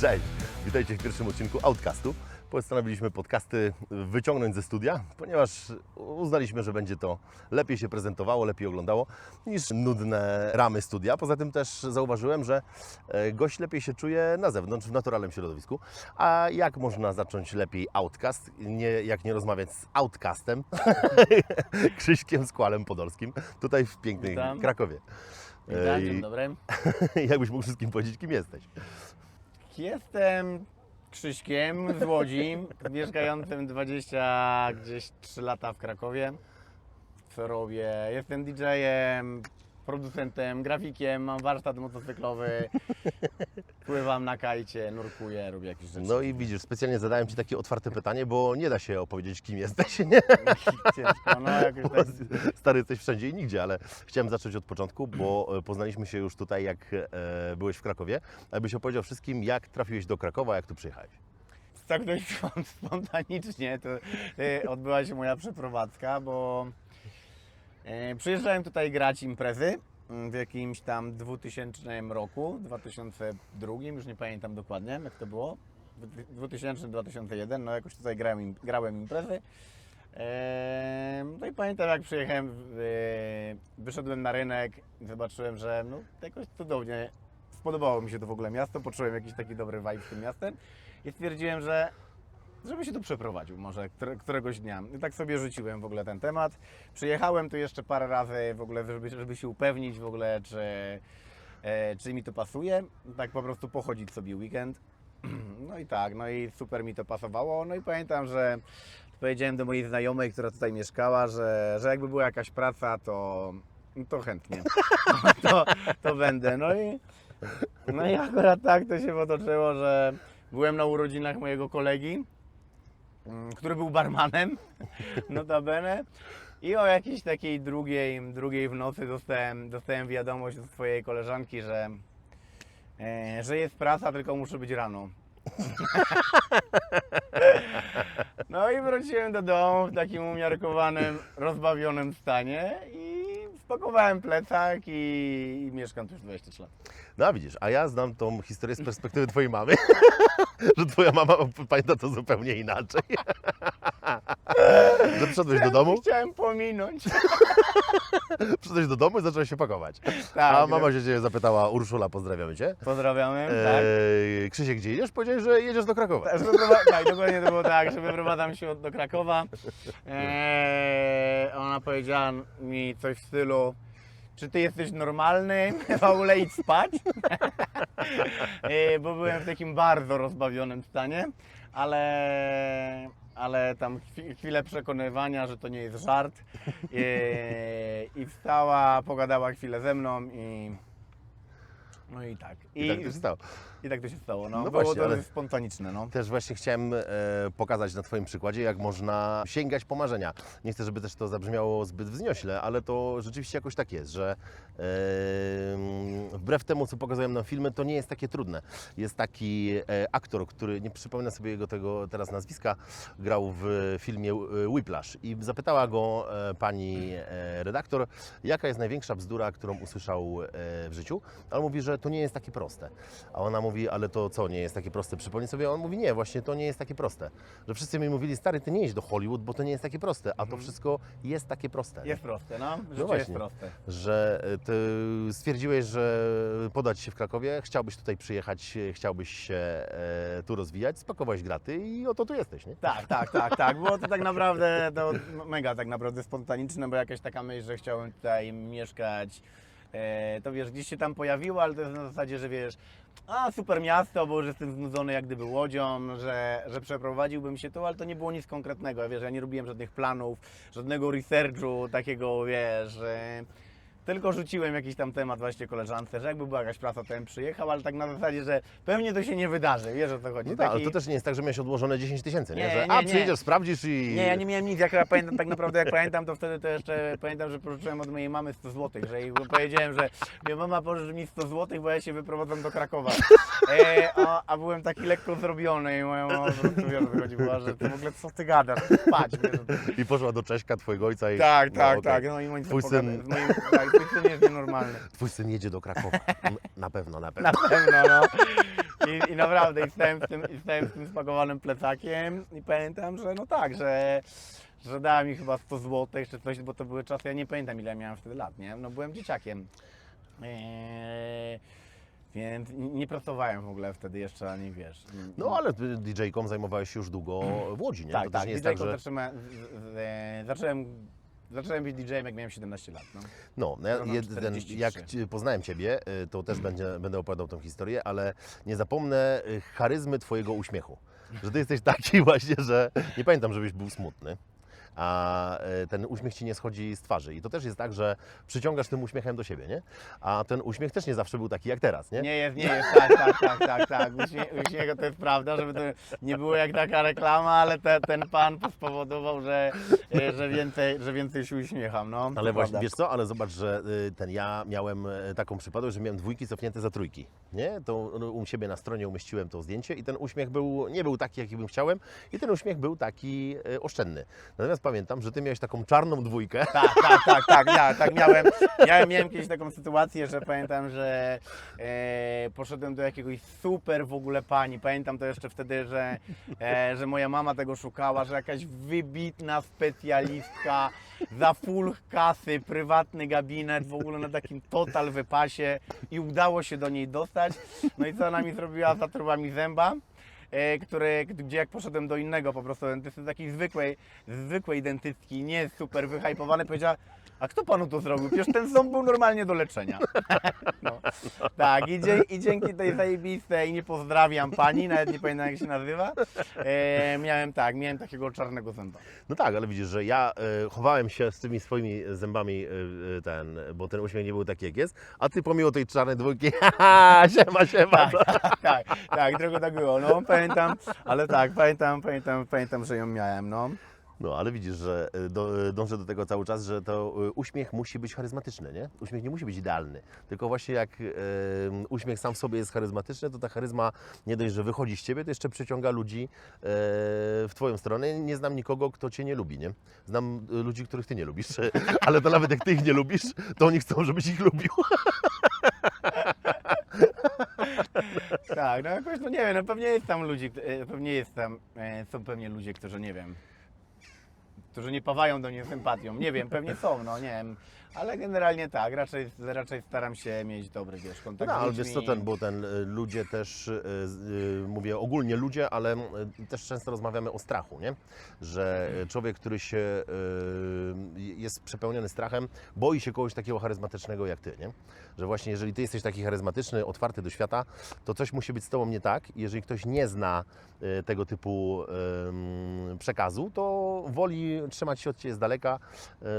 Cześć, witajcie w pierwszym odcinku Outcastu. Postanowiliśmy podcasty wyciągnąć ze studia, ponieważ uznaliśmy, że będzie to lepiej się prezentowało, lepiej oglądało niż nudne ramy studia. Poza tym też zauważyłem, że e, gość lepiej się czuje na zewnątrz, w naturalnym środowisku. A jak można zacząć lepiej Outcast, nie, jak nie rozmawiać z Outcastem, Krzyśkiem Skłalem Podolskim, tutaj w pięknej Witam. Krakowie. Witam, dzień Ej, dobry. Jakbyś mógł wszystkim powiedzieć, kim jesteś? Jestem Krzyśkiem z Łodzi, mieszkającym 20 gdzieś 3 lata w Krakowie. Co robię? Jestem DJ-em, producentem, grafikiem, mam warsztat motocyklowy, pływam na kajcie, nurkuję, robię jakieś rzeczy. No i widzisz, specjalnie zadałem Ci takie otwarte pytanie, bo nie da się opowiedzieć, kim jesteś, nie? Ciężko, no jakoś tak. Stary, jesteś wszędzie i nigdzie, ale chciałem zacząć od początku, bo e, poznaliśmy się już tutaj, jak e, byłeś w Krakowie. Abyś opowiedział wszystkim, jak trafiłeś do Krakowa, jak tu przyjechałeś. Tak dość spon- spontanicznie to e, odbyła się moja przeprowadzka, bo przyjeżdżałem tutaj grać imprezy mm, w jakimś tam 2000 roku, 2002, już nie pamiętam dokładnie jak to było, 2000-2001, no jakoś tutaj grałem, grałem imprezy. E, No i pamiętam jak przyjechałem, e, wyszedłem na rynek zobaczyłem, że no jakoś cudownie spodobało mi się to w ogóle miasto, poczułem jakiś taki dobry vibe z tym miastem i stwierdziłem, że żeby się tu przeprowadził może które, któregoś dnia. I tak sobie rzuciłem w ogóle ten temat. Przyjechałem tu jeszcze parę razy w ogóle, żeby, żeby się upewnić w ogóle, czy, e, czy mi to pasuje. Tak po prostu pochodzić sobie weekend. No i tak, no i super mi to pasowało. No i pamiętam, że powiedziałem do mojej znajomej, która tutaj mieszkała, że, że jakby była jakaś praca, to, to chętnie. To, to będę. No i, no i akurat tak to się potoczyło, że byłem na urodzinach mojego kolegi, który był barmanem, notabene. I o jakiejś takiej drugiej, drugiej w nocy dostałem, dostałem wiadomość od swojej koleżanki, że, e, że jest praca, tylko muszę być rano. No i wróciłem do domu w takim umiarkowanym, rozbawionym stanie i spakowałem plecak i, i mieszkam tu już 23 lat. No a widzisz, a ja znam tą historię z perspektywy Twojej mamy, że Twoja mama pamięta to zupełnie inaczej. że przyszedłeś do domu, Chciałem pominąć. przyszedłeś do domu i zacząłeś się pakować. Tak, A mama się Cię zapytała, Urszula, pozdrawiamy Cię. Pozdrawiamy, tak. Eee, Krzysiek, gdzie jedziesz? Powiedziałeś, że jedziesz do Krakowa. Tak, że wyprowa- tak, dokładnie to było tak, że wyprowadzam się od- do Krakowa. Eee, ona powiedziała mi coś w stylu, czy ty jesteś normalny? W ogóle idź spać. eee, bo byłem w takim bardzo rozbawionym stanie, ale, ale tam chwi- chwilę przekonywania, że to nie jest żart. Eee, I wstała, pogadała chwilę ze mną i... No i tak. I tak to się stało. I tak to się stało. No, No no właśnie, było to ale- spontaniczne. No. Też właśnie chciałem e, pokazać na Twoim przykładzie, jak można sięgać po marzenia. Nie chcę, żeby też to zabrzmiało zbyt wzniośle, ale to rzeczywiście jakoś tak jest, że e, wbrew temu, co pokazują nam filmy, to nie jest takie trudne. Jest taki e, aktor, który, nie przypomnę sobie jego tego teraz nazwiska, grał w filmie e, Whiplash i zapytała go e, pani e, redaktor, jaka jest największa bzdura, którą usłyszał e, w życiu. A on mówi, że to nie jest takie proste. A ona mówi, ale to co, nie jest takie proste? Przypomnij sobie, a on mówi, nie, właśnie to nie jest takie proste. Że wszyscy mi mówili, stary, ty nie idź do Hollywood, bo to nie jest takie proste, a to wszystko jest takie proste. Jest proste, no. Życie jest właśnie. proste. Że e, ty stwierdziłeś, że podać się w Krakowie, chciałbyś tutaj przyjechać, chciałbyś się e, tu rozwijać, spakowałeś graty i oto tu jesteś, nie? Tak, tak, tak, tak. Było to tak naprawdę to mega tak naprawdę spontaniczne, bo jakaś taka myśl, że chciałem tutaj mieszkać. E, to wiesz, gdzieś się tam pojawiło, ale to jest na zasadzie, że wiesz, a super miasto, bo już jestem znudzony jak gdyby łodzią, że, że przeprowadziłbym się tu, ale to nie było nic konkretnego. Wiesz, ja nie robiłem żadnych planów, żadnego researchu takiego, wiesz, że tylko rzuciłem jakiś tam temat właśnie koleżance, że jakby była jakaś praca, to bym przyjechał, ale tak na zasadzie, że pewnie to się nie wydarzy, wiesz o co chodzi. No tak, ale Taki- to też nie jest tak, że miałeś odłożone 10 tysięcy, nie? Nie, Że nie, a, nie. przyjedziesz, sprawdzisz i... Nie, ja nie miałem nic. Jak ja pamiętam, tak naprawdę jak pamiętam, to wtedy to jeszcze pamiętam, że pożyczyłem od mojej mamy 100 zł, że jej powiedziałem, że mnie mama pożyczy mi 100 zł, bo ja się wyprowadzam do Krakowa. E, a, a byłem taki lekko zrobiony i moja mama po prostu wiesz, o co chodzi, była, że ty w ogóle co ty gadasz, spać. Wiesz, I poszła do Cześka, twojego ojca i... tak, no, tak, okej. tak. No i moim Twój syn- Z moim, tak, twój syn jest nienormalny. Twój syn jedzie do Krakowa. Na pewno, na pewno. Na pewno, no. I, I naprawdę, i stałem, z tym, i stałem z tym spakowanym plecakiem i pamiętam, że no tak, że, że dała mi chyba 100 zł czy coś, bo to były czasy, ja nie pamiętam ile miałem wtedy lat, nie? No byłem dzieciakiem. Eee, więc nie pracowałem w ogóle wtedy jeszcze, ani wiesz. No ale DJ-ką zajmowałeś się już długo w Łodzi, nie? tak, to tak, też nie jest tak, że... zacząłem, z- z- e, zacząłem, zacząłem być DJ-em jak miałem 17 lat, no. No, no ja, jeden, 43. jak poznałem Ciebie, y, to też będzie, będę opowiadał tą historię, ale nie zapomnę y, charyzmy Twojego uśmiechu. Że Ty jesteś taki właśnie, że nie pamiętam, żebyś był smutny. A y, ten uśmiech ci nie schodzi z twarzy. I to też jest tak, że przyciągasz tym uśmiechem do siebie, nie? A ten uśmiech też nie zawsze był taki jak teraz, nie? Nie jest, nie jest, tak, tak, tak, tak, tak. Uśmie, uśmiechu to jest prawda, żeby to nie było jak taka reklama, ale te, ten pan spowodował, że, e, że, więcej, że więcej się uśmiecham, no. Ale właśnie, prawda. wiesz co, ale zobacz, że y, ten ja miałem y, taką przypadłość, że miałem dwójki cofnięte za trójki, nie? To no, u siebie na stronie umieściłem to zdjęcie i ten uśmiech był, nie był taki, jaki bym chciałem i ten uśmiech był taki oszczędny. Natomiast pamiętam, że Ty miałeś taką czarną dwójkę, Tak, tak, tak, tak, ja, tak miałem, miałem, miałem kiedyś taką sytuację, że pamiętam, że e, poszedłem do jakiegoś super w ogóle pani, pamiętam to jeszcze wtedy, że, e, że moja mama tego szukała, że jakaś wybitna specjalistka za full kasy, prywatny gabinet, w ogóle na takim total wypasie i udało się do niej dostać, no i co ona mi zrobiła, zatruła mi zęba które, gdzie jak poszedłem do innego po prostu dentysty, takiej zwykłej, zwykłej dentystki, nie super wyhypowany, powiedziała, a kto panu to zrobił? Przecież ten ząb był normalnie do leczenia. No. Tak, i, dzie, i dzięki tej zajebistej, nie pozdrawiam pani, nawet nie pamiętam jak się nazywa, e, miałem tak, miałem takiego czarnego zęba. No tak, ale widzisz, że ja y, chowałem się z tymi swoimi zębami, y, y, ten, bo ten uśmiech nie był taki jak jest, a ty pomimo tej czarnej dwójki, haha, siema, siema. Tak, tak, tak, trochę tak było, no pamiętam, ale tak, pamiętam, pamiętam, pamiętam, że ją miałem, no. No, ale widzisz, że y, do, dążę do tego cały czas, że to y, uśmiech musi być charyzmatyczny, nie? Uśmiech nie musi być idealny, tylko właśnie jak y, uśmiech sam w sobie jest charyzmatyczny, to ta charyzma nie dość, że wychodzi z Ciebie, to jeszcze przyciąga ludzi y, w Twoją stronę. Nie znam nikogo, kto Cię nie lubi, nie? Znam ludzi, których Ty nie lubisz, ale to nawet jak Ty ich nie lubisz, to oni chcą, żebyś ich lubił. Tak, no jakoś, no nie wiem, no pewnie jest tam ludzi, e, pewnie jest tam, e, są pewnie ludzie, którzy nie wiem, którzy nie pawają do mnie sympatią, nie wiem, pewnie są, no nie wiem, ale generalnie tak, raczej, raczej staram się mieć dobry, wiesz, No, kontakt z ale wiesz co, ten, bo ten y, ludzie też, y, y, mówię ogólnie ludzie, ale y, też często rozmawiamy o strachu, nie? Że y, człowiek, który się y, jest przepełniony strachem, boi się kogoś takiego charyzmatycznego jak ty, nie? Że właśnie jeżeli ty jesteś taki charyzmatyczny, otwarty do świata, to coś musi być z tobą nie tak. Jeżeli ktoś nie zna y, tego typu przekazu, to woli trzymać się od ciebie z daleka,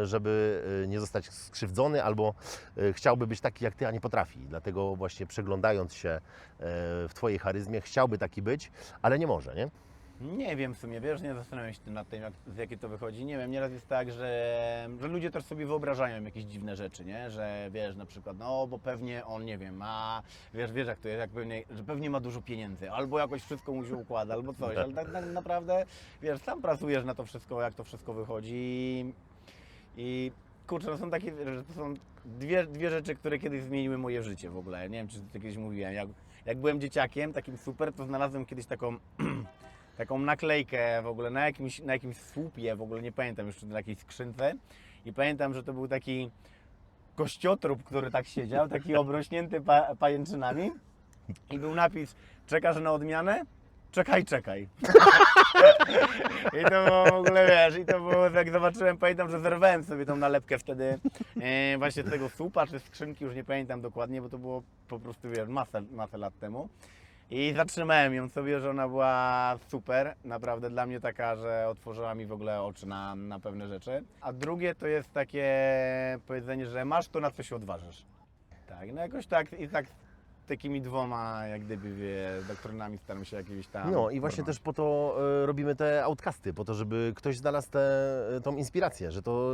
y, żeby y, nie zostać skrzywdzony albo y, chciałby być taki jak ty, a nie potrafi. Dlatego właśnie przeglądając się y, w twojej charyzmie, chciałby taki być, ale nie może, nie? Nie wiem w sumie, wiesz, nie zastanawiam się nad tym, jak, z jakie to wychodzi. Nie wiem, nieraz jest tak, że, że ludzie też sobie wyobrażają jakieś dziwne rzeczy, nie? Że wiesz, na przykład, no bo pewnie on, nie wiem, ma, wiesz, wiesz jak to jest, jak pewnie, że pewnie ma dużo pieniędzy, albo jakoś wszystko mu się układa, albo coś, ale tak, tak naprawdę, wiesz, sam pracujesz na to wszystko, jak to wszystko wychodzi i kurczę, no są takie, to są dwie, dwie rzeczy, które kiedyś zmieniły moje życie w ogóle. Nie wiem, czy to kiedyś mówiłem. Jak, jak byłem dzieciakiem, takim super, to znalazłem kiedyś taką, taką naklejkę w ogóle na jakimś, na jakimś słupie, w ogóle nie pamiętam już, czy na jakiejś skrzynce. I pamiętam, że to był taki kościotrup, który tak siedział, taki obrośnięty pa, pajęczynami. I był napis, czekasz na odmianę? Czekaj, czekaj. I to było w ogóle, wiesz, i to było, jak zobaczyłem, pamiętam, że zerwałem sobie tą nalepkę wtedy e, właśnie z tego słupa, czy skrzynki, już nie pamiętam dokładnie, bo to było po prostu, wiesz, masę, masę lat temu. I zatrzymałem ją sobie, że ona była super, naprawdę dla mnie taka, że otworzyła mi w ogóle oczy na, na pewne rzeczy. A drugie to jest takie powiedzenie, że masz to, na co się odważysz. Tak, no jakoś tak i tak takimi dwoma, jak gdyby, wie, doktrynami staram się jakieś tam... No i właśnie też po to y, robimy te outcasty, po to, żeby ktoś znalazł tę tą inspirację, że to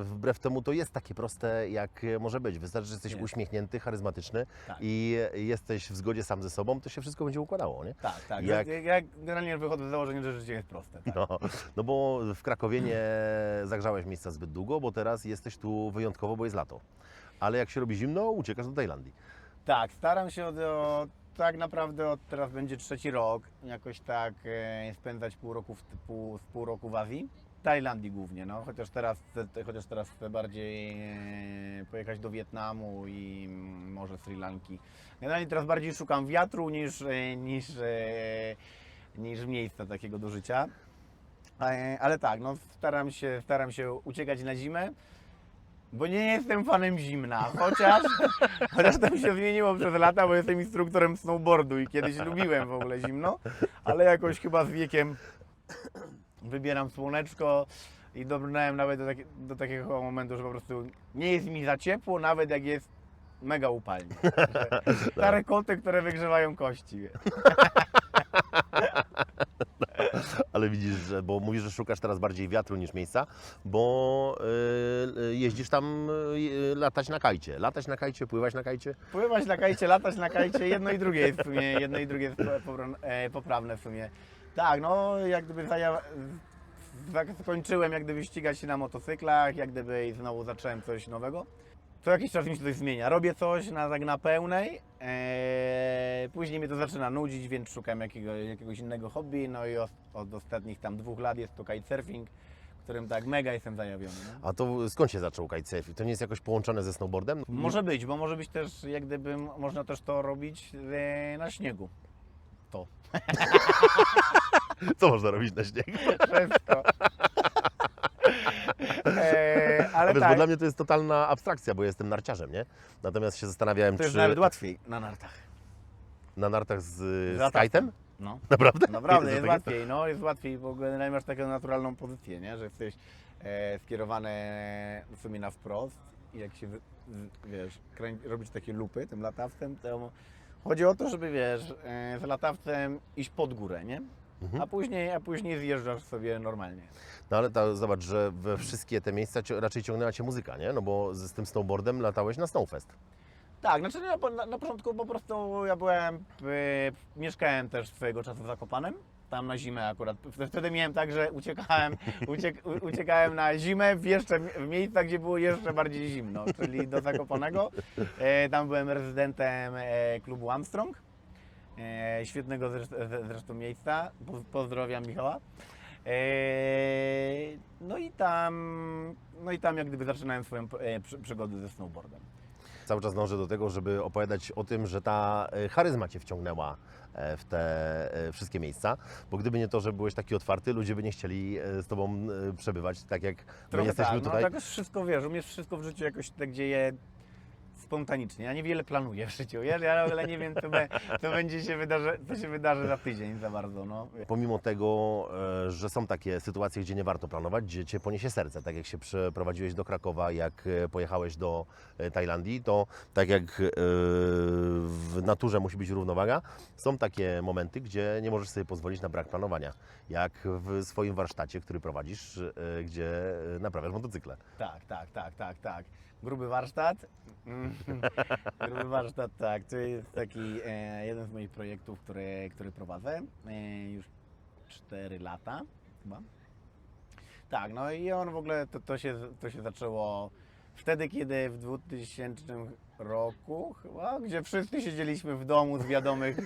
y, wbrew temu to jest takie proste, jak może być. Wystarczy, że jesteś Jest. uśmiechnięty, charyzmatyczny Tak. i jesteś w zgodzie sam ze sobą, to się wszystko będzie układało, nie? Tak, tak. Jak- Jak... Ja generalnie wychodzę z założenia, że życie jest proste. Tak? No, no bo w Krakowie nie zagrzałeś miejsca zbyt długo, bo teraz jesteś tu wyjątkowo, bo jest lato. ale jak się robi zimno, uciekasz do Tajlandii. Tak, staram się od, od, tak naprawdę od teraz będzie trzeci rok, jakoś tak e, spędzać pół roku w, pół, pół roku w Azji. Tajlandii głównie, no, chociaż teraz, chociaż teraz chcę bardziej e, pojechać do Wietnamu i może Sri Lanki. Generalnie teraz bardziej szukam wiatru niż, e, niż, e, niż miejsca takiego do życia. Ale tak, no, staram, się, staram się uciekać na zimę, bo nie jestem fanem zimna, chociaż, chociaż to mi się zmieniło przez lata, bo jestem instruktorem snowboardu i kiedyś lubiłem w ogóle zimno, ale jakoś chyba z wiekiem wybieram słoneczko i dobrnąłem nawet do, taki, do takiego momentu, że po prostu nie jest mi za ciepło, nawet jak jest mega upalnie. Stare koty, które wygrzewają kości. Ale widzisz, że, bo mówisz, że szukasz teraz bardziej wiatru niż miejsca, bo y, y, jeździsz tam y, latać na kajcie. Latać na kajcie, pływać na kajcie. Pływać na kajcie, latać na kajcie, jedno i drugie jest w sumie, jedno i drugie e, poprawne w sumie. Tak, no jak gdyby z- skończyłem jak gdyby ścigać się na motocyklach, jak gdyby i znowu zacząłem coś nowego. Co jakiś czas mi się coś zmienia. Robię coś na, tak na pełnej, e, później mnie to zaczyna nudzić, więc szukam jakiego, jakiegoś innego hobby. No i od, od ostatnich tam dwóch lat jest to kitesurfing, którym tak mega jestem zajawiony. No. A to skąd się zaczął kitesurfing? To nie jest jakoś połączone ze snowboardem? Może być, bo może być też, jak gdyby, m- można też to robić e, na śniegu. To. Co można robić na śniegu? ale Wiesz, tak, bo dla mnie to jest totalna abstrakcja, bo jestem narciarzem, nie? Natomiast się zastanawiałem, to jest czy nawet łatwiej na nartach. na nartach z, z latawcem. kite'em? No. Naprawdę? Naprawdę, Jest takie- łatwiej, no jest łatwiej, bo generalnie masz taką naturalną pozycję, nie? że jesteś e, skierowany w sumie na wprost i jak się, wy- z- wiesz, kręć, robisz takie lupy tym latawcem, to chodzi o to, żeby, wiesz, e, z latawcem iść pod górę, nie? Mhm. A później, a później zjeżdżasz sobie normalnie. No ale ta, zobacz, że we wszystkie te miejsca raczej ciągnęła Cię muzyka, nie? No bo z, z tym snowboardem latałeś na Snowfest. Tak, znaczy na, na, na początku po prostu ja byłem, y, mieszkałem też swojego czasu w Zakopanem, tam na zimę akurat. Wtedy miałem tak, że uciekałem, uciek, uciekałem na zimę w jeszcze w miejsca, gdzie było jeszcze bardziej zimno, czyli do Zakopanego. E, tam byłem rezydentem e, klubu Armstrong, świetnego zresztą, zresztą miejsca, Po- pozdrawiam Michała. E, no i tam, no i tam jak gdyby zaczynałem swoją e, przy, przygodę ze snowboardem. Cały czas dążę do tego, żeby opowiadać o tym, że ta e, charyzma Cię wciągnęła e, w te e, wszystkie miejsca, bo gdyby nie to, że byłeś taki otwarty, ludzie by nie chcieli e, z Tobą e, przebywać, tak jak my Trochę jesteśmy tak, tutaj. no jakoś wszystko, wiesz, u mnie wszystko w życiu jakoś tak dzieje spontanicznie. Ja niewiele planuję w życiu, ja, ja w ogóle nie wiem, co, be, co będzie się wydarzy, co się wydarzy za tydzień za bardzo, no. Pomimo tego, e, że są takie sytuacje, gdzie nie warto planować, gdzie Cię poniesie serce, tak jak się przeprowadziłeś do Krakowa, jak e, pojechałeś do e, Tajlandii, to tak jak w naturze musi być równowaga, są takie momenty, gdzie nie możesz sobie pozwolić na brak planowania, jak w swoim warsztacie, który prowadzisz, gdzie naprawiasz motocykle. Tak, tak, tak, tak, tak. Gruby warsztat. Mm, Gruby warsztat, tak. To jest taki e, jeden z moich projektów, który, który prowadzę e, już 4 lata chyba. Tak, no i on w ogóle to, to, się, to się zaczęło wtedy, kiedy w 2000 roku chyba, gdzie wszyscy siedzieliśmy w domu z wiadomych,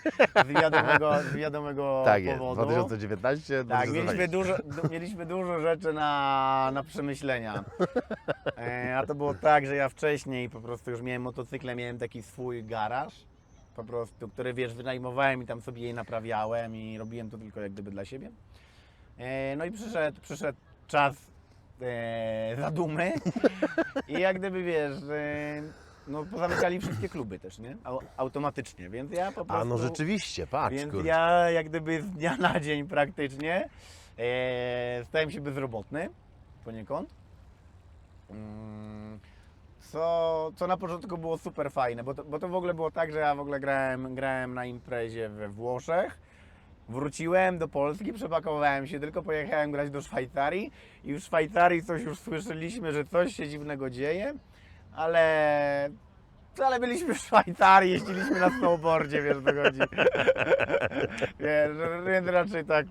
z wiadomego, z wiadomego tak jest, powodu. 2019, Tak, 2020. mieliśmy dużo, du, mieliśmy dużo rzeczy na, na przemyślenia. E, a to było tak, że ja wcześniej po prostu już miałem motocykle, miałem taki swój garaż, po prostu, który wiesz, wynajmowałem i tam sobie je naprawiałem i robiłem to tylko jak gdyby dla siebie. E, no i przyszedł, przyszedł czas e, zadumy i jak gdyby wiesz, e, no pozamykali wszystkie kluby też, nie? Au, automatycznie, więc ja po prostu... A no rzeczywiście, patrz, Więc kurczę. ja jak gdyby z dnia na dzień praktycznie e, stałem się bezrobotny poniekąd. Mm, Co, co na początku było super fajne, bo to, bo to w ogóle było tak, że ja w ogóle grałem, grałem na imprezie we Włoszech. Wróciłem do Polski, przepakowałem się, tylko pojechałem grać do Szwajcarii i w Szwajcarii coś już słyszeliśmy, że coś się dziwnego dzieje, ale ale byliśmy w Szwajcarii, jeździliśmy na snowboardzie, wiesz, chodzi. Wiesz, więc raczej tak,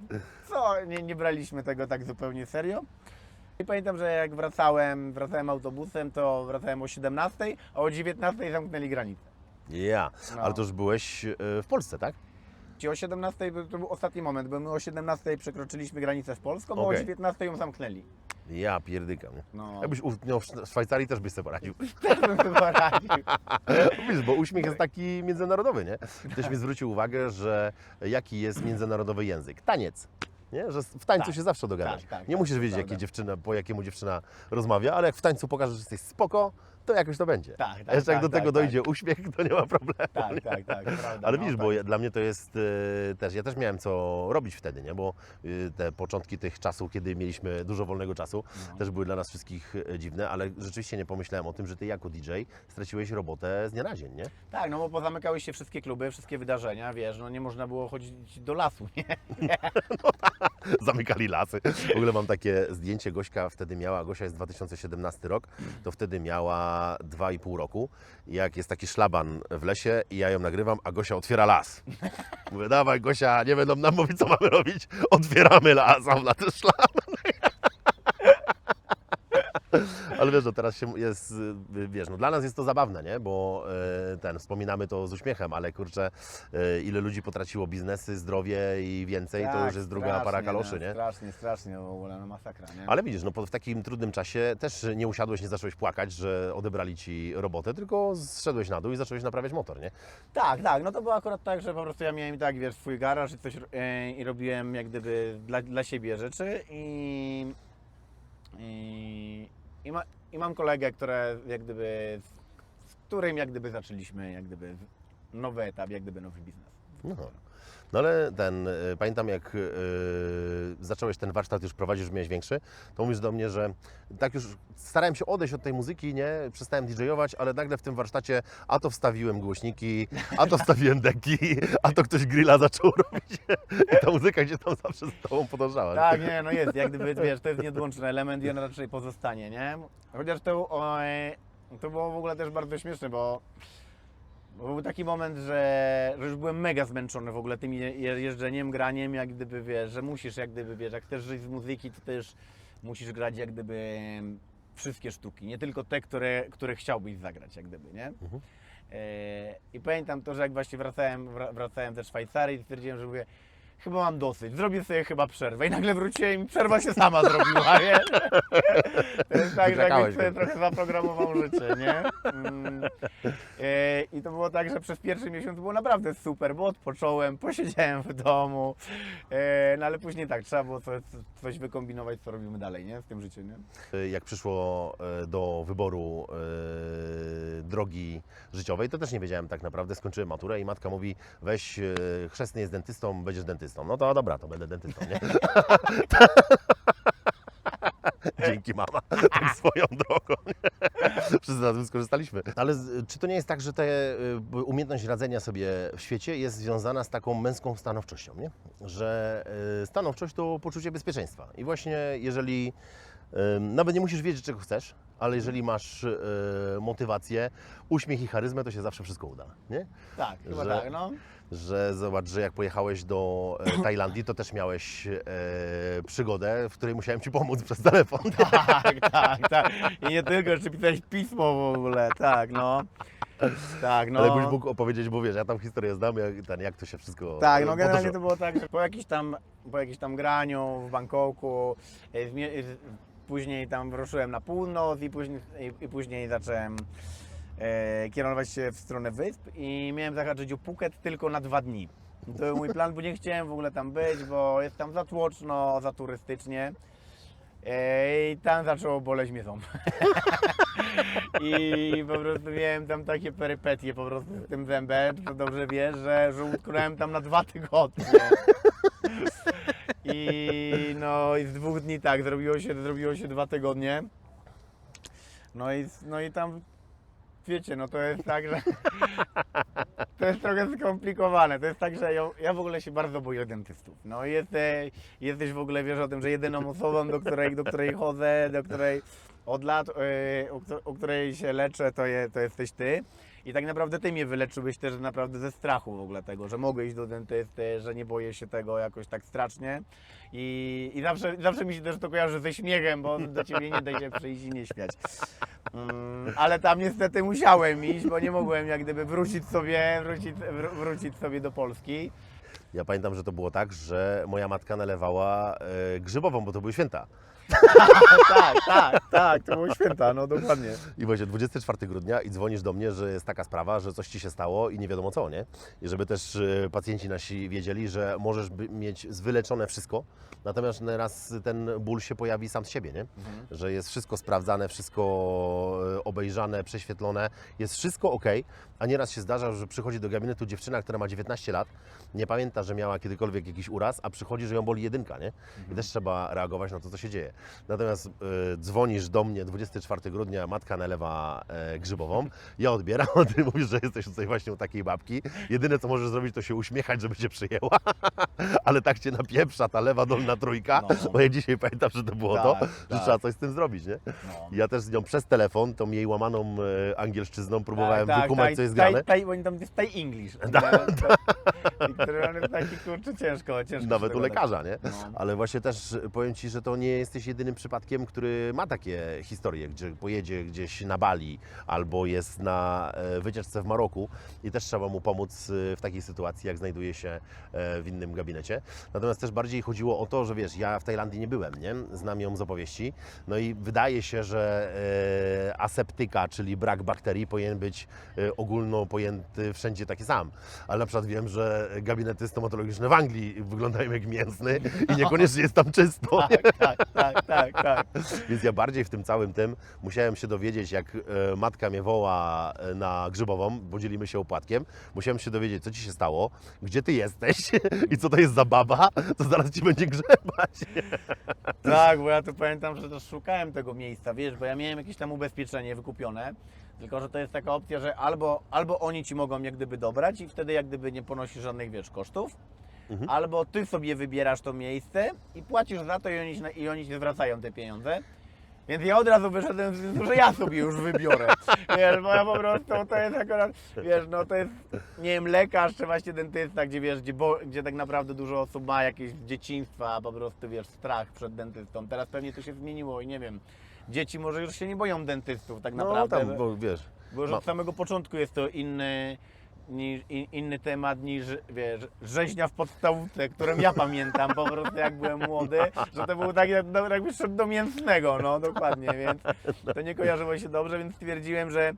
co, nie, nie braliśmy tego tak zupełnie serio. I pamiętam, że jak wracałem, wracałem autobusem, to wracałem o 17, a o 19 zamknęli granicę. Ja, No. ale to już byłeś e, w Polsce, tak? Czyli o 17 był- to był ostatni moment, bo my o 17 przekroczyliśmy granicę z Polską, bo o Okej. 19 ją zamknęli. Ja pierdykam? No, Jakbyś utknął w Szwajcarii, też byś sobie poradził. też bym chyba radził. Wiesz, bo uśmiech jest taki międzynarodowy, nie? Ktoś mi zwrócił uwagę, że jaki jest międzynarodowy język? Taniec. Nie? Że w tańcu Tak. się zawsze dogadasz. Tak, tak, nie tak, musisz wiedzieć, jakie dziewczyna, po jakiemu dziewczyna rozmawia, ale jak w tańcu pokażesz, że jesteś spoko, to jakoś to będzie. Tak, tak, jeszcze jak tak, do tego tak, dojdzie uśmiech, to nie ma problemu. Tak, tak, tak, prawda. Ale no, widzisz, tak. bo ja- dla mnie to jest e, też, ja też miałem co robić wtedy, nie? Bo y, te początki tych czasów, kiedy mieliśmy dużo wolnego czasu, No. też były dla nas wszystkich e, dziwne, ale rzeczywiście nie pomyślałem o tym, że ty jako DJ straciłeś robotę z dnia na dzień, nie? Tak, no bo pozamykały się wszystkie kluby, wszystkie wydarzenia, wiesz, no nie można było chodzić do lasu, nie? Zamykali lasy. W ogóle mam takie zdjęcie, Gośka wtedy miała, Gosia jest 2017 rok, to wtedy miała 2,5 roku. Jak jest taki szlaban w lesie i ja ją nagrywam, a Gosia otwiera las. Mówię, dawaj Gosia, nie będą nam mówić, co mamy robić. Otwieramy las, a ona też szlaban. Ale wiesz, no teraz się jest, y, wiesz, no dla nas jest to zabawne, nie? Bo y, ten, wspominamy to z uśmiechem, ale kurczę, y, ile ludzi potraciło biznesy, zdrowie i więcej, to Tak, już jest druga para kaloszy, no, nie? Strasznie, strasznie w ogóle, no masakra, nie? Ale widzisz, no w takim trudnym czasie też nie usiadłeś, nie zacząłeś płakać, że odebrali Ci robotę, tylko zszedłeś na dół i zacząłeś naprawiać motor, nie? Tak, tak, no to było akurat tak, że po prostu ja miałem i tak, wiesz, swój garaż i coś e, i robiłem jak gdyby dla, dla siebie rzeczy i, i, i, ma, i mam kolegę, które jak gdyby, z, którym jak gdyby zaczęliśmy jak gdyby nowy etap, jak gdyby nowy biznes. No. No ale ten, y, pamiętam jak y, zacząłeś ten warsztat już prowadzić, już miałeś większy, to mówisz do mnie, że tak już starałem się odejść od tej muzyki, nie, przestałem DJ-ować, ale nagle w tym warsztacie a to wstawiłem głośniki, a to wstawiłem deki, a to ktoś grilla zaczął robić i ta muzyka gdzieś tam zawsze z Tobą podążała. Tak, nie, no jest, jak gdyby, wiesz, to jest nieodłączny element i on raczej pozostanie, nie? Chociaż to, o, e, to było w ogóle też bardzo śmieszne, bo, bo był taki moment, że, że już byłem mega zmęczony w ogóle tym je, je- jeżdżeniem, graniem, jak gdyby, wiesz, że musisz, jak gdyby, wiesz, jak chcesz żyć z muzyki, to też musisz grać, jak gdyby, wszystkie sztuki, nie tylko te, które, które chciałbyś zagrać, jak gdyby, nie? Mhm. E, I pamiętam to, że jak właśnie wracałem, wra- wracałem ze Szwajcarii, stwierdziłem, że mówię, chyba mam dosyć, zrobię sobie chyba przerwę. I nagle wróciłem i przerwa się sama zrobiła, wiesz? To jest tak, że jakbyś sobie trochę zaprogramował życie, nie? Mm. E, I to było tak, że przez pierwszy miesiąc było naprawdę super, bo odpocząłem, posiedziałem w domu, e, no ale później tak, trzeba było coś, coś wykombinować, co robimy dalej, nie? W tym życiu, nie? Jak przyszło e, do wyboru e, drogi życiowej, to też nie wiedziałem tak naprawdę. Skończyłem maturę i matka mówi, weź, e, chrzestny jest dentystą, będziesz dentystą. No to dobra, to będę dentystą, nie? Dzięki mama, tak swoją drogą. Wszyscy na tym skorzystaliśmy. Ale czy to nie jest tak, że ta umiejętność radzenia sobie w świecie jest związana z taką męską stanowczością, nie? Że e, stanowczość to poczucie bezpieczeństwa. I właśnie jeżeli Nawet nie musisz wiedzieć, czego chcesz, ale jeżeli masz e, motywację, uśmiech i charyzmę, to się zawsze wszystko uda, nie? Tak, chyba Że- tak, no. Że zobacz, że jak pojechałeś do e, Tajlandii, to też miałeś e, przygodę, w której musiałem Ci pomóc przez telefon. Tak, tak, tak. I nie tylko, jeszcze pisałeś pismo w ogóle, tak, no. Tak, no. Ale jakbyś mógł opowiedzieć, bo wiesz, ja tam historię znam, jak, ten, jak to się wszystko Tak, no e, generalnie potoczyło. to było tak, że po jakimś tam, po jakimś tam graniu w Bangkoku, e, w, mie- w, później tam ruszyłem na północ i później, i, i później zacząłem kierować się w stronę wysp i miałem zahaczyć o Phuket tylko na dwa dni. To był mój plan, bo nie chciałem w ogóle tam być, bo jest tam za tłoczno, za turystycznie. E, I tam zaczęło boleć mnie ząb. I po prostu miałem tam takie perypetie po prostu z tym zębem, to dobrze wiesz, że, że utknąłem tam na dwa tygodnie. I no i z dwóch dni tak, zrobiło się, zrobiło się dwa tygodnie. No i, no i tam, wiecie, no to jest tak, że to jest trochę skomplikowane. To jest tak, że ja, ja w ogóle się bardzo boję dentystów. No jesteś, jesteś w ogóle, wiesz o tym, że jedyną osobą, do której, do której chodzę, do której od lat, yy, której się leczę, to, je, to jesteś ty. I tak naprawdę ty mnie wyleczyłeś też naprawdę ze strachu w ogóle tego, że mogę iść do dentysty, że nie boję się tego jakoś tak strasznie. I, i zawsze, zawsze mi się też to kojarzy ze śmiechem, bo do ciebie nie da się przyjść i nie śmiać. Mm, ale tam niestety musiałem iść, bo nie mogłem jak gdyby wrócić sobie, wrócić, wró- wrócić sobie do Polski. Ja pamiętam, że to było tak, że moja matka nalewała e, grzybową, bo to były święta. Tak, tak, tak, to było święta, no dokładnie. I właśnie 24 grudnia i dzwonisz do mnie, że jest taka sprawa, że coś Ci się stało i nie wiadomo co, nie? I żeby też e, pacjenci nasi wiedzieli, że możesz by- mieć wyleczone wszystko, natomiast raz ten ból się pojawi sam z siebie, nie? Że jest wszystko sprawdzane, wszystko e, obejrzane, prześwietlone, jest wszystko ok, a nieraz się zdarza, że przychodzi do gabinetu dziewczyna, która ma 19 lat, nie pamięta, że miała kiedykolwiek jakiś uraz, a przychodzi, że ją boli jedynka, nie? I też trzeba reagować na to, co się dzieje. Natomiast e, dzwonisz do mnie 24 grudnia, matka nalewa e, grzybową, ja odbieram, a ty mówisz, że jesteś tutaj właśnie u takiej babki. Jedyne, co możesz zrobić, to się uśmiechać, żeby cię przyjęła, ale tak cię napieprza ta lewa dolna trójka, No. bo ja dzisiaj pamiętam, że to było Tak, to, że tak. trzeba coś z tym zrobić, nie? No. Ja też z nią przez telefon, tą jej łamaną e, angielszczyzną, próbowałem Tak, tak, wykumać, tak, co jest grane. taj- Oni tam jest taj English. Który jest taki kurczę ciężko, ciężko. Nawet u lekarza, nie? No. Ale właśnie też powiem Ci, że to nie jesteś jedynym przypadkiem, który ma takie historie, gdzie pojedzie gdzieś na Bali albo jest na e, wycieczce w Maroku i też trzeba mu pomóc e, w takiej sytuacji, jak znajduje się e, w innym gabinecie. Natomiast też bardziej chodziło o to, że wiesz, ja w Tajlandii nie byłem, nie? Znam ją z opowieści, no i wydaje się, że aseptyka, czyli brak bakterii powinien być ogólno pojęty wszędzie taki sam. Ale na przykład wiem, że gabinety stomatologiczne w Anglii wyglądają jak mięsny i niekoniecznie jest tam czysto. Tak, tak, tak, tak, tak. Więc ja bardziej w tym całym tym musiałem się dowiedzieć, jak e, matka mnie woła e, na grzybową, bo dzielimy się opłatkiem. Musiałem się dowiedzieć, co ci się stało, gdzie ty jesteś i co to jest za baba, to zaraz ci będzie grzebać. Tak, bo ja tu pamiętam, że też szukałem tego miejsca, wiesz, bo ja miałem jakieś tam ubezpieczenie wykupione, tylko że to jest taka opcja, że albo, albo oni ci mogą jak gdyby dobrać i wtedy jak gdyby nie ponosisz żadnych, wiesz, kosztów, Mhm. albo ty sobie wybierasz to miejsce i płacisz za to i oni, ci i oni ci zwracają te pieniądze. Więc ja od razu wyszedłem z że ja sobie już wybiorę. Wiesz, bo ja po prostu to jest akurat, wiesz, no to jest, nie wiem, lekarz czy właśnie dentysta, gdzie wiesz, gdzie, bo, gdzie tak naprawdę dużo osób ma jakieś dzieciństwa, po prostu wiesz, strach przed dentystą. Teraz pewnie to się zmieniło i nie wiem, dzieci może już się nie boją dentystów tak No naprawdę. tam, bo wiesz, Bo już od samego początku jest to inny, niż, in, inny temat niż, wiesz, rzeźnia w podstawówce, którą ja pamiętam po prostu jak byłem młody, że to był tak jak- jakby szedł do mięsnego, no dokładnie, więc to nie kojarzyło się dobrze, więc stwierdziłem, że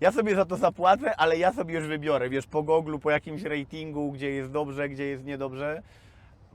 ja sobie za to zapłacę, ale ja sobie już wybiorę, wiesz, po Google, po jakimś ratingu, gdzie jest dobrze, gdzie jest niedobrze,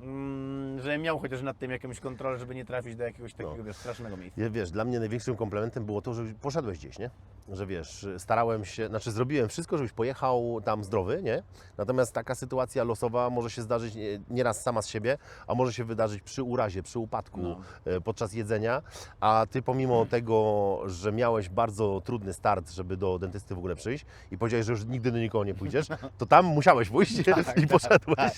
mm, że miał chociaż nad tym jakąś kontrolę, żeby nie trafić do jakiegoś takiego No. wiesz, strasznego miejsca. Ja, wiesz, dla mnie największym komplementem było to, że poszedłeś gdzieś, nie? Że wiesz, starałem się, znaczy zrobiłem wszystko, żebyś pojechał tam zdrowy, nie? Natomiast taka sytuacja losowa może się zdarzyć nie- nieraz sama z siebie, a może się wydarzyć przy urazie, przy upadku, No. e, podczas jedzenia, a ty pomimo tego, że miałeś bardzo trudny start, żeby do dentysty w ogóle przyjść i powiedziałeś, że już nigdy do nikogo nie pójdziesz, to tam musiałeś pójść i poszedłeś.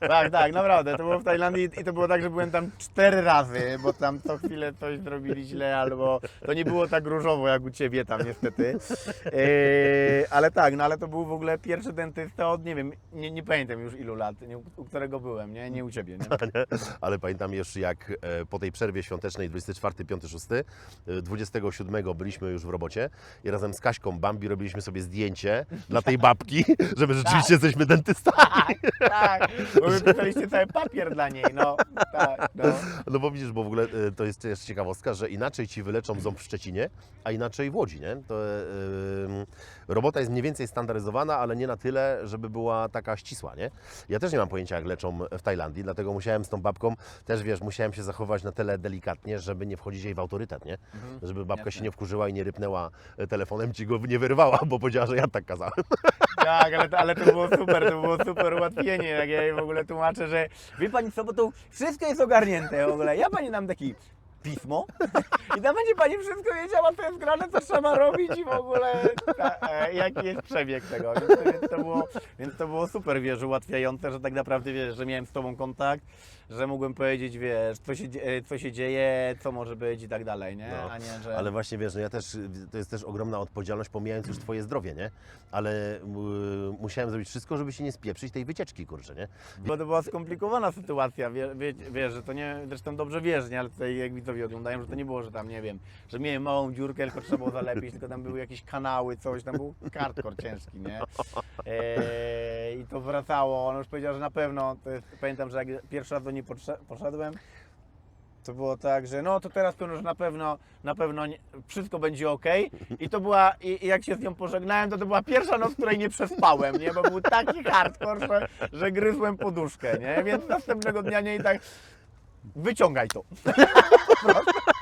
Tak, tak, naprawdę. To było w Tajlandii i to było tak, że byłem tam cztery razy, bo tam co chwilę coś zrobili źle, albo to nie było tak różowo jak u Ciebie tam niestety. Eee, ale tak, no ale to był w ogóle pierwszy dentysta od, nie wiem, nie, nie pamiętam już ilu lat, nie, u którego byłem, nie, nie u Ciebie, nie? Ale pamiętam już jak e, po tej przerwie świątecznej 24, 5, 6, e, 27 byliśmy już w robocie i razem z Kaśką Bambi robiliśmy sobie zdjęcie dla tej babki, że my rzeczywiście jesteśmy dentystami. Tak, bo wy pisaliście cały papier dla niej, no, tak, no. No bo widzisz, bo w ogóle e, to jest też ciekawostka, że inaczej Ci wyleczą ząb w Szczecinie, a inaczej w Łodzi, nie? To robota jest mniej więcej standaryzowana, ale nie na tyle, żeby była taka ścisła, nie? Ja też nie mam pojęcia, jak leczą w Tajlandii, dlatego musiałem z tą babką, też wiesz, musiałem się zachować na tyle delikatnie, żeby nie wchodzić jej w autorytet, nie? Żeby babka jasne. się nie wkurzyła i nie rypnęła e, telefonem, ci go nie wyrywała, bo powiedziała, że ja tak kazałem. Tak, ale to, ale to było super, to było super ułatwienie, jak ja jej w ogóle tłumaczę, że wie Pani co, bo tu wszystko jest ogarnięte w ogóle. Ja Pani dam taki pismo i tam będzie Pani wszystko wiedziała, co jest grane, co trzeba robić i w ogóle ta, e, jaki jest przebieg tego. Więc, więc, to było, więc to było super, wiesz, ułatwiające, że tak naprawdę wiesz, że miałem z Tobą kontakt, że mógłbym powiedzieć, wiesz, co się, e, co się dzieje, co może być i tak dalej, nie? No, A nie, że... Ale właśnie wiesz, no ja też, to jest też ogromna odpowiedzialność, pomijając już Twoje zdrowie, nie? Ale y, musiałem zrobić wszystko, żeby się nie spieprzyć tej wycieczki, kurczę, nie? Bo to była skomplikowana sytuacja, wie, wie, wiesz, że to nie, zresztą dobrze wiesz, nie, ale tutaj jak widzowie oglądają, że to nie było, że tam, nie wiem, że miałem małą dziurkę, tylko trzeba było zalepić, tylko tam były jakieś kanały, coś, tam był hardcore ciężki, nie? Eee, I to wracało, on już powiedział, że na pewno, jest, pamiętam, że jak pierwszy raz do niej podsze- poszedłem, to było tak, że no to teraz to już na pewno, na pewno nie, wszystko będzie ok. I to była, i, i jak się z nią pożegnałem, to to była pierwsza noc, której nie przespałem, nie? Bo był taki hardcore, że, że gryzłem poduszkę, nie? Więc następnego dnia nie i tak wyciągaj to.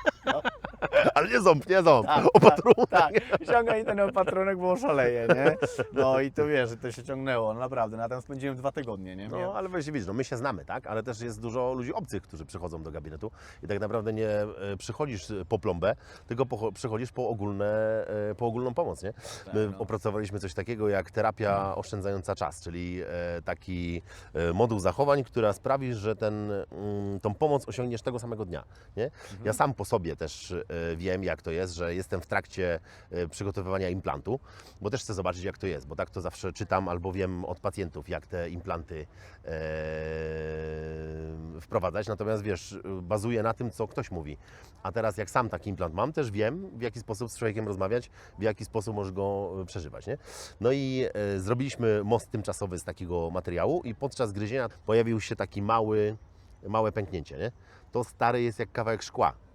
nie ząb, nie ząb, Tak, opatrunek. Tak, wyciągaj ten opatrunek, bo oszaleje, nie? No i to wiesz, że to się ciągnęło, no naprawdę. Na tym spędziłem dwa tygodnie, nie? No, ale właśnie widzisz, no my się znamy, tak? Ale też jest dużo ludzi obcych, którzy przychodzą do gabinetu i tak naprawdę nie e, przychodzisz po plombę, tylko po, przychodzisz po, ogólne, e, po ogólną pomoc, nie? My no. opracowaliśmy coś takiego jak terapia oszczędzająca czas, czyli e, taki e, moduł zachowań, która sprawi, że ten, mm, tą pomoc osiągniesz tego samego dnia, nie? Ja sam po sobie też e, wiem, jak to jest, że jestem w trakcie e, przygotowywania implantu, bo też chcę zobaczyć, jak to jest, bo tak to zawsze czytam albo wiem od pacjentów, jak te implanty e, wprowadzać, natomiast wiesz, bazuje na tym, co ktoś mówi. A teraz jak sam taki implant mam, też wiem, w jaki sposób z człowiekiem rozmawiać, w jaki sposób możesz go e, przeżywać, nie? No i e, zrobiliśmy most tymczasowy z takiego materiału i podczas gryzienia pojawił się taki mały, małe pęknięcie, nie? To stary jest jak kawałek szkła.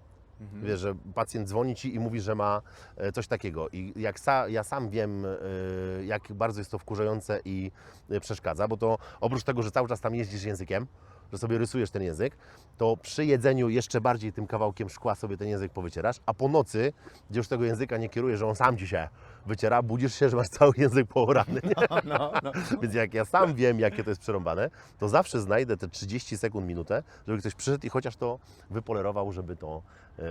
Mhm. Wiesz, że pacjent dzwoni Ci i mówi, że ma e, coś takiego. I jak sa, ja sam wiem, e, jak bardzo jest to wkurzające i e, przeszkadza, bo to oprócz tego, że cały czas tam jeździsz językiem, że sobie rysujesz ten język, to przy jedzeniu jeszcze bardziej tym kawałkiem szkła sobie ten język powycierasz, a po nocy, gdzie już tego języka nie kierujesz, że on sam Ci się wyciera, budzisz się, że masz cały język poorany. Nie? No, no. Więc jak ja sam wiem, jakie to jest przerąbane, to zawsze znajdę te 30 sekund, minutę, żeby ktoś przyszedł i chociaż to wypolerował, żeby to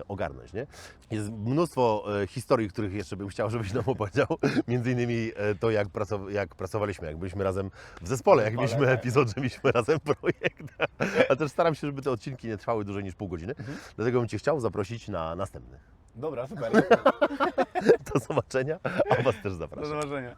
ogarnąć. Nie? Jest mnóstwo e, historii, których jeszcze bym chciał, żebyś nam opowiedział. Między innymi e, to, jak, pracow- jak pracowaliśmy, jak byliśmy razem w zespole, jak mieliśmy tak. epizod, że mieliśmy razem projekt. A też staram się, żeby te odcinki nie trwały dłużej niż pół godziny. Dlatego bym Cię chciał zaprosić na następny. Dobra, super. Do zobaczenia, a Was też Do zapraszam. zobaczenia.